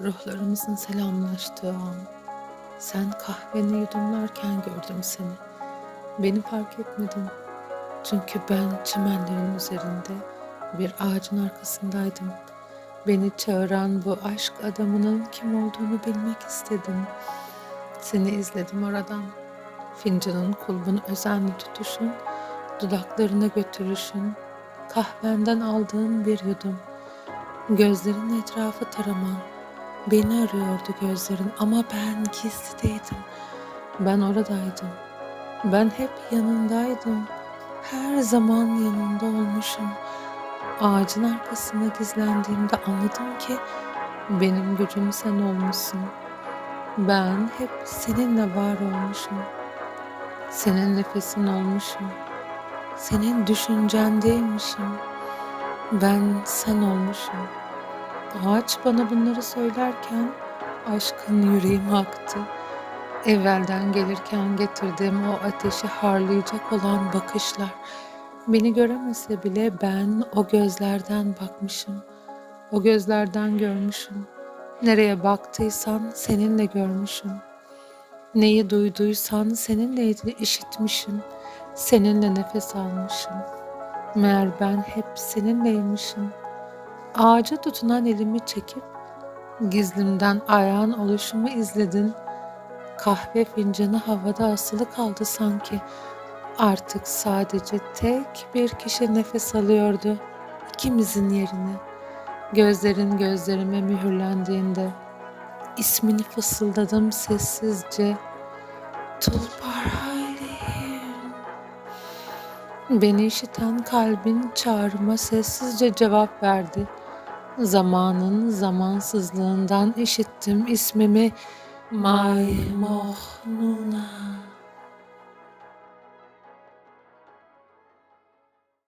ruhlarımızın selamlaştığı an. Sen kahveni yudumlarken gördüm seni. Beni fark etmedin. Çünkü ben çimenlerin üzerinde bir ağacın arkasındaydım. Beni çağıran bu aşk adamının kim olduğunu bilmek istedim. Seni izledim oradan. Fincanın kulbunu özenli tutuşun, dudaklarına götürüşün, kahvenden aldığın bir yudum. Gözlerin etrafı taraman. Beni arıyordu gözlerin ama ben gizlideydim. Ben oradaydım. Ben hep yanındaydım. Her zaman yanında olmuşum. Ağacın arkasına gizlendiğimde anladım ki benim gücüm sen olmuşsun. Ben hep seninle var olmuşum. Senin nefesin olmuşum. Senin düşüncendeymişim. Ben sen olmuşum. Ağaç bana bunları söylerken aşkın yüreğime aktı. Evvelden gelirken getirdiğim o ateşi harlayacak olan bakışlar. Beni göremese bile ben o gözlerden bakmışım. O gözlerden görmüşüm. Nereye baktıysan seninle görmüşüm. Neyi duyduysan seninle işitmişim. Seninle nefes almışım. Meğer ben hep seninleymişim. Ağaca tutunan elimi çekip gizlimden ayağın oluşumu izledin. Kahve fincanı havada asılı kaldı sanki. Artık sadece tek bir kişi nefes alıyordu ikimizin yerine. Gözlerin gözlerime mühürlendiğinde ismini fısıldadım sessizce. Tulpar Hayleyim. Beni işiten kalbin çağrıma sessizce cevap verdi. Zamanın zamansızlığından işittim ismimi Maymohnuna.